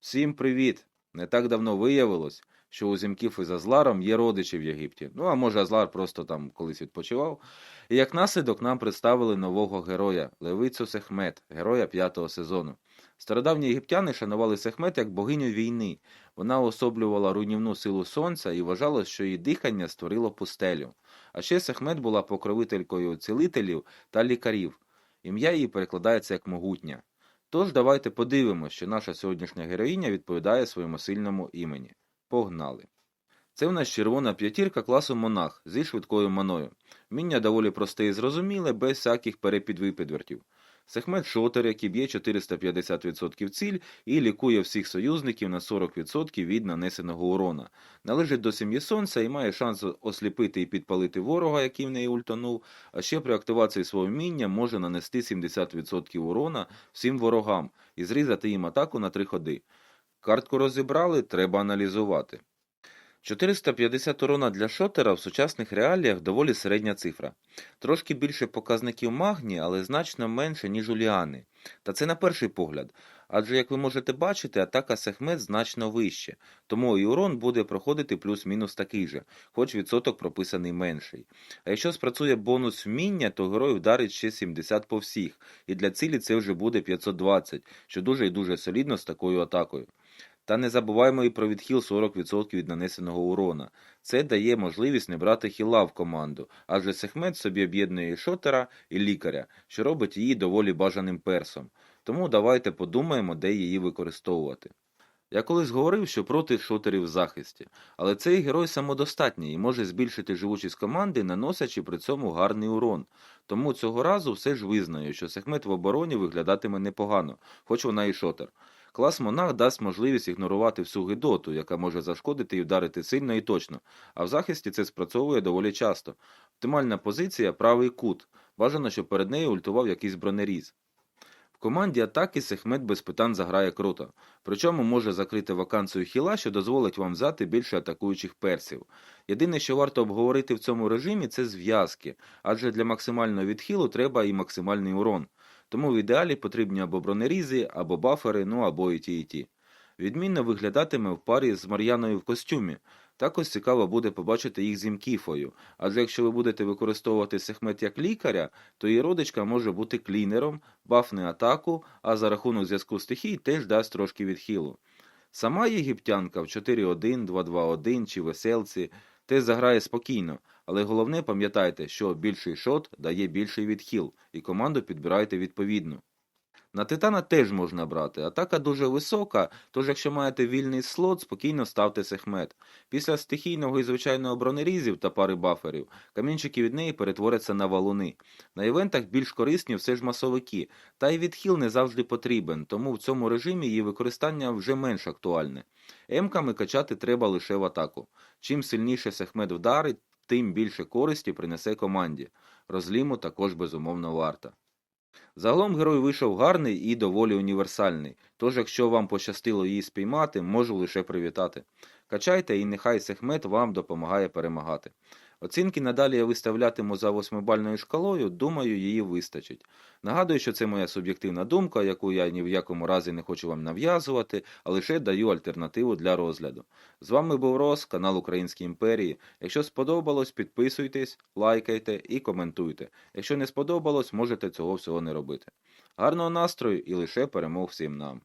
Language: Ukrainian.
Всім привіт! Не так давно виявилось, що у зімків із Азларом є родичі в Єгипті. Ну а може Азлар просто там колись відпочивав. І як наслідок нам представили нового героя Левицю Сехмет, героя п'ятого сезону. Стародавні єгиптяни шанували Сехмет як богиню війни. Вона особлювала руйнівну силу сонця і вважалось, що її дихання створило пустелю. А ще Сехмет була покровителькою цілителів та лікарів. Ім'я її перекладається як могутня. Тож давайте подивимося, що наша сьогоднішня героїня відповідає своєму сильному імені. Погнали! Це в нас червона п'ятірка класу монах зі швидкою маною. Міння доволі просте і зрозуміле, без всяких перепідвипідвертів. Сехмет шотер, який б'є 450% ціль і лікує всіх союзників на 40% від нанесеного урона. Належить до сім'ї сонця і має шанс осліпити і підпалити ворога, який в неї ультанув, а ще при активації свого вміння може нанести 70% урона всім ворогам і зрізати їм атаку на три ходи. Картку розібрали, треба аналізувати. 450 урона для шотера в сучасних реаліях доволі середня цифра. Трошки більше показників магні, але значно менше, ніж у Ліани. Та це на перший погляд. Адже, як ви можете бачити, атака Сехмет значно вище, тому і урон буде проходити плюс-мінус такий же, хоч відсоток прописаний менший. А якщо спрацює бонус вміння, то герой вдарить ще 70 по всіх, і для цілі це вже буде 520, що дуже і дуже солідно з такою атакою. Та не забуваємо і про відхил 40% від нанесеного урона. Це дає можливість не брати хіла в команду, адже Сехмет собі об'єднує і шотера, і лікаря, що робить її доволі бажаним персом. Тому давайте подумаємо, де її використовувати. Я колись говорив, що проти шотерів в захисті, але цей герой самодостатній і може збільшити живучість команди, наносячи при цьому гарний урон. Тому цього разу все ж визнаю, що Сехмет в обороні виглядатиме непогано, хоч вона і шотер. Клас монах дасть можливість ігнорувати всю гидоту, яка може зашкодити і вдарити сильно і точно, а в захисті це спрацьовує доволі часто. Оптимальна позиція правий кут. Бажано, щоб перед нею ультував якийсь бронеріз. В команді атаки Сехмет без питань заграє круто, причому може закрити вакансію хіла, що дозволить вам взяти більше атакуючих персів. Єдине, що варто обговорити в цьому режимі, це зв'язки, адже для максимального відхилу треба і максимальний урон. Тому в ідеалі потрібні або бронерізи, або бафери, ну або і ті, і ті. Відмінно виглядатиме в парі з Мар'яною в костюмі. Також цікаво буде побачити їх з Імкіфою, адже якщо ви будете використовувати Сехмет як лікаря, то її родичка може бути клінером, бафне атаку, а за рахунок зв'язку стихій теж дасть трошки відхилу. Сама єгиптянка в 4-1, 2-2-1 чи веселці теж заграє спокійно, але головне пам'ятайте, що більший шот дає більший відхил, і команду підбирайте відповідно. На титана теж можна брати. Атака дуже висока, тож якщо маєте вільний слот, спокійно ставте сехмет. Після стихійного і звичайного бронерізів та пари баферів, камінчики від неї перетворяться на валуни. На івентах більш корисні все ж масовики, та й відхил не завжди потрібен, тому в цьому режимі її використання вже менш актуальне. Емками качати треба лише в атаку. Чим сильніше сехмет вдарить, тим більше користі принесе команді. Розліму також безумовно варта. Загалом герой вийшов гарний і доволі універсальний, тож якщо вам пощастило її спіймати, можу лише привітати. Качайте і нехай Сехмет вам допомагає перемагати. Оцінки надалі я виставлятиму за восьмибальною шкалою, думаю, її вистачить. Нагадую, що це моя суб'єктивна думка, яку я ні в якому разі не хочу вам нав'язувати, а лише даю альтернативу для розгляду. З вами був Рос, канал Українській імперії. Якщо сподобалось, підписуйтесь, лайкайте і коментуйте. Якщо не сподобалось, можете цього всього не робити. Гарного настрою і лише перемог всім нам!